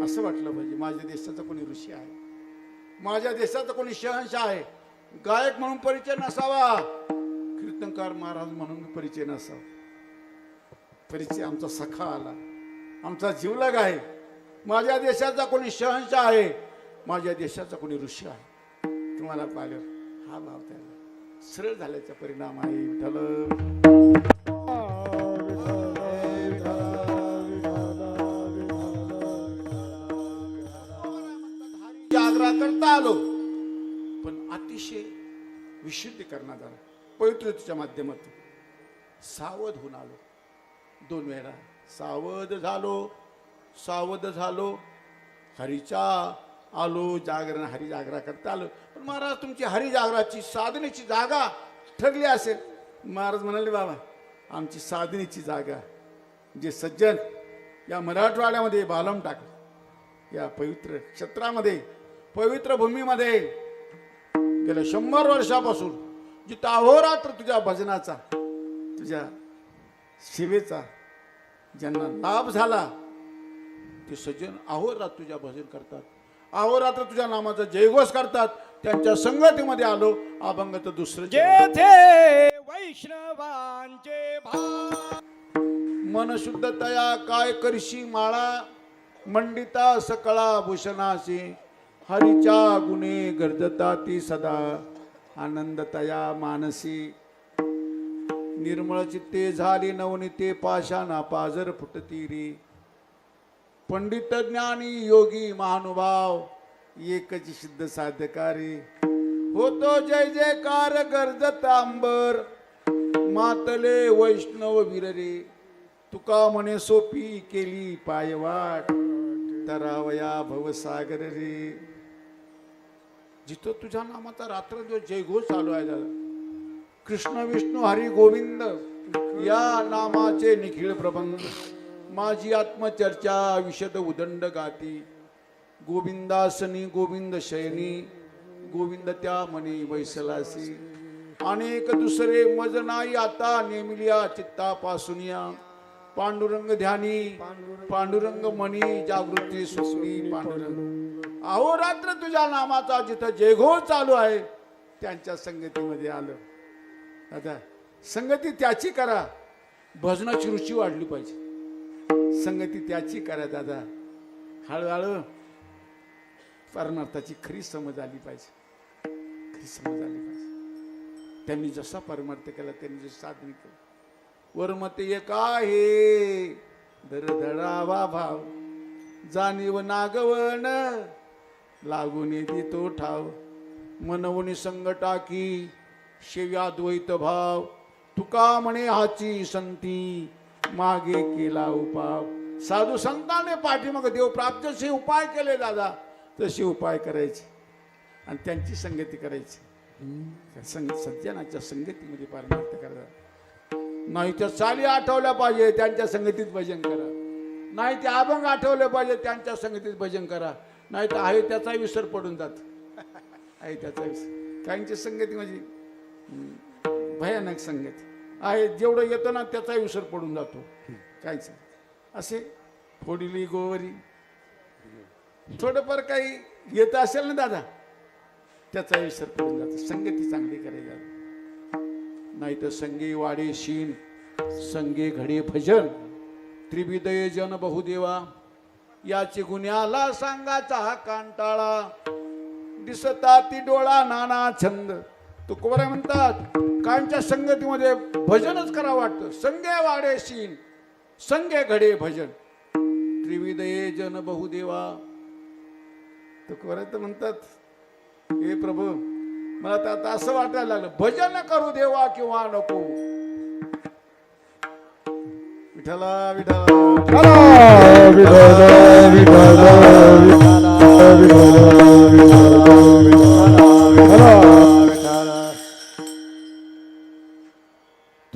असं वाटलं पाहिजे माझ्या देशाचा कोणी ऋषी आहे? माझ्या देशाचा कोणी शहनशाह आहे? गायक म्हणून परिचय नसावा. कीर्तनकार महाराज म्हणून परिचय नसावा. परिचय आमचा सखा आला. आमचा जीवलग आहे. माझ्या देशाचा कोणी शहनशाह आहे? माझ्या देशाचा कोणी ऋषी आहे? तुम्हाला पाहिलं हा भाव त्याला. सरळ झाल्याचा परिणाम आहे. विठ्ठल आलो. पण अतिशय विशुद्धी करण्यात पवित्रतेच्या माध्यमातून सावध होऊन आलो. दोन वेळा सावध झालो. सावध झालो. हरीचा आलो जागरण हरिजागरा करता आलो. पण महाराज तुमची हरिजागराची साधनेची जागा ठरली असेल. महाराज म्हणाले बाबा आमची साधनेची जागा जे सज्जन या मराठवाड्यामध्ये बालम टाकलं या पवित्र क्षेत्रामध्ये पवित्र भूमीमध्ये गेल्या शंभर वर्षापासून जिथं अहोरात्र तुझ्या भजनाचा तुझ्या सेवेचा ज्यांना लाभ झाला ते सज्जन अहोरात्र तुझ्या भजन करतात. अहोरात्र तुझ्या नामाचा जयघोष करतात. त्यांच्या संगतीमध्ये आलो अभंग तर दुसरं. जेथे वैष्णवांचे मन शुद्ध तया काय करशी माळा मंडिता सकळा भूषणाशी हरीच्या गुणे गर्जता ती सदा आनंदतया मानसी. निर्मळ चित्ते झाली नवनीते पाषाणा पाजर फुटती रे पंडित ज्ञानी योगी महानुभाव एकच सिद्ध साध्यकारी. होतो जय जयकार गर्जत अंबर मातले वैष्णव विररे. तुका म्हणे सोपी केली पायवाट. तरावया भवसागर रे जिथं तुझ्या नामाचा रात्र जो जयघोष चालू आहे दादा. कृष्ण विष्णू हरी गोविंद या नामाचे निखिळ प्रबंध. माझी आत्मचर्चा विशद उदंड गाती. गोविंदासनी गोविंद शयनी गोविंद त्या मनी वैसलासी. अनेक दुसरे मज नाही आता नेमिलिया चित्तापासून या. पांडुरंग ध्यानी पांडुरंग मणी जागृती सुसली पांडुरंग. अहोरात्र तुझ्या नामाचा जिथं जयघोष चालू आहे त्यांच्या संगतीमध्ये आलं. दादा संगती त्याची करा. भजनाची रुची वाढली पाहिजे. संगती त्याची करा दादा. हळूहळू परमार्थाची खरी समज आली पाहिजे. खरी समज आली पाहिजे. त्यांनी जसा परमार्थ केला त्यांनी जसं साधन केलं. वरमते एक आहे. दर धडावा भाव. जाणीव नागवण. लागून तो ठाव. मनवणी संगटाकी शेव्या द्वैत भाव. तुका म्हणे हाची संती. मागे केला उपाव. साधू संतांनी पाठीमाग देव प्राप्तीचे उपाय केले दादा. तसे उपाय करायचे. आणि त्यांची संगती करायची. त्या संग सज्जनाच्या संगतीमध्ये परमार्थ करा नाही त्या चाली आठवल्या पाहिजे त्यांच्या संगतीत भजन करा. नाही ते अभंग आठवले पाहिजे त्यांच्या संगतीत भजन करा. नाही तर आहे त्याचा विसर पडून जात. आहे त्याचा विसर. काहींची संगती म्हणजे भयानक संगती. आहे जेवढं येतं ना त्याचा विसर पडून जातो. काहीच असे फोडिली गोवरी. थोडंफार काही येतं असेल ना दादा त्याचा विसर पडून जातो. संगती चांगली करायची नाही तर संगे वाडे शीन संगे घडे भजन त्रिविदय जन बहुदेवा याची गुन्ह्याला सांगाचा हा कांटाळा. दिसता ती डोळा नाना छंद. तुकोबरा म्हणतात कांच्या संगतीमध्ये भजनच करा वाटतं. संगे वाडे शीन संगे घडे भजन. त्रिविदये जन बहुदेवा. तुकोबरा तर म्हणतात हे प्रभू मला तर आता असं वाटायला लागलं भजन करू देवा किंवा नको. विठला विठला विठला विठला